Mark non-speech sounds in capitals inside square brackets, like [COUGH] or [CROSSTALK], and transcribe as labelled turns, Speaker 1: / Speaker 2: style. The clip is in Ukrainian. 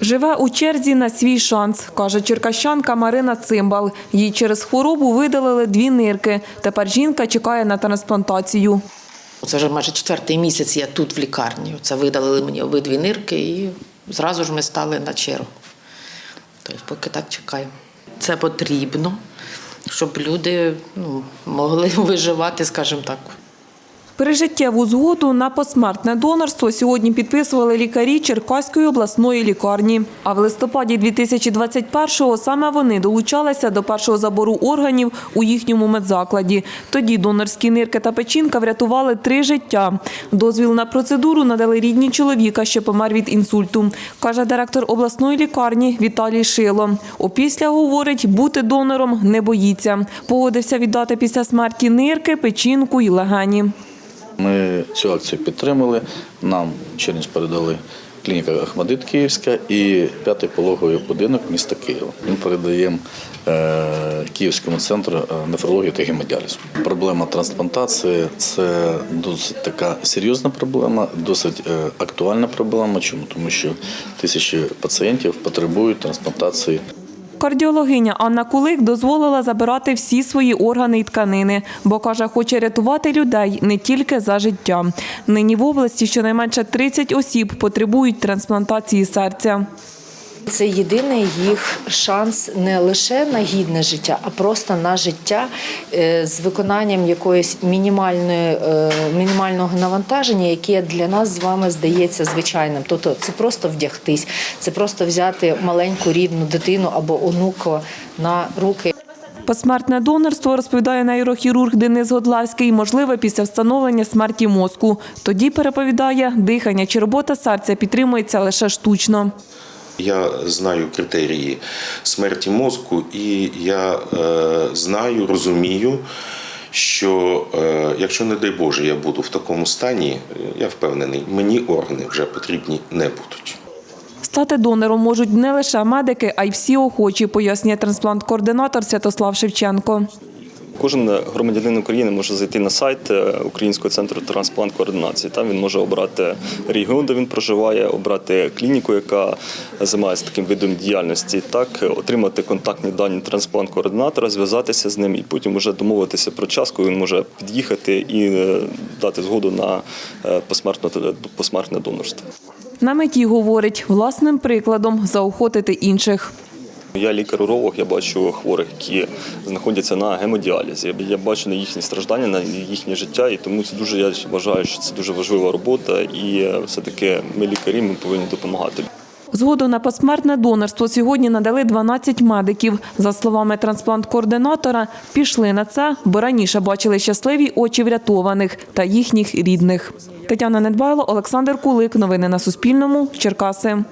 Speaker 1: Живе у черзі на свій шанс, каже черкащанка Марина Цимбал. Їй через хворобу видалили дві нирки. Тепер жінка чекає на трансплантацію.
Speaker 2: Це вже майже четвертий місяць я тут в лікарні. Це видалили мені обидві нирки і зразу ж ми стали на чергу. Тобто, поки так чекаємо. Це потрібно, щоб люди ну, могли [LAUGHS] виживати, скажімо так.
Speaker 1: Прижиттєву згоду на посмертне донорство сьогодні підписували лікарі Черкаської обласної лікарні. А в листопаді 2021-го саме вони долучалися до першого забору органів у їхньому медзакладі. Тоді донорські нирки та печінка врятували три життя. Дозвіл на процедуру надали рідні чоловіка, що помер від інсульту, каже директор обласної лікарні Віталій Шило. Опісля говорить, бути донором не боїться. Погодився віддати після смерті нирки, печінку і легені.
Speaker 3: Ми цю акцію підтримали. Нам Черніч передали клініка Ахмадит Київська і п'ятий пологовий будинок міста Києва. Ми передаємо е, Київському центру е, нефрології та гемодіалізу. Проблема трансплантації це досить така серйозна проблема, досить е, актуальна проблема. Чому? Тому що тисячі пацієнтів потребують трансплантації
Speaker 1: Кардіологиня Анна Кулик дозволила забирати всі свої органи і тканини, бо каже, хоче рятувати людей не тільки за життя. Нині в області щонайменше 30 осіб потребують трансплантації серця.
Speaker 4: Це єдиний їх шанс не лише на гідне життя, а просто на життя е, з виконанням якоїсь мінімальної е, мінімального навантаження, яке для нас з вами здається звичайним. Тобто це просто вдягтись, це просто взяти маленьку рідну дитину або онука на руки.
Speaker 1: Посмертне донорство, розповідає нейрохірург Денис Годлавський, можливе після встановлення смерті мозку. Тоді, переповідає, дихання чи робота серця підтримується лише штучно.
Speaker 5: Я знаю критерії смерті мозку, і я е, знаю, розумію, що е, якщо, не дай Боже, я буду в такому стані, я впевнений, мені органи вже потрібні не будуть.
Speaker 1: Стати донором можуть не лише медики, а й всі охочі, пояснює трансплант-координатор Святослав Шевченко.
Speaker 6: Кожен громадянин України може зайти на сайт е, Українського центру трансплант координації. Там він може обрати регіон, де він проживає, обрати клініку, яка займається таким видом діяльності, так отримати контактні дані трансплант координатора, зв'язатися з ним і потім вже домовитися про час, коли він може під'їхати і е, дати згоду на е, посмертне, посмертне донорство.
Speaker 1: На меті говорить власним прикладом заохотити інших.
Speaker 6: Я лікар-уролог, я бачу хворих, які знаходяться на гемодіалізі. Я бачу на їхні страждання, на їхнє життя, і тому це дуже я вважаю, що це дуже важлива робота. І е, все-таки ми лікарі ми повинні допомагати.
Speaker 1: Згоду на посмертне донорство сьогодні надали 12 медиків. За словами трансплант-координатора, пішли на це, бо раніше бачили щасливі очі врятованих та їхніх рідних. Тетяна Недбайло, Олександр Кулик. Новини на Суспільному. Черкаси.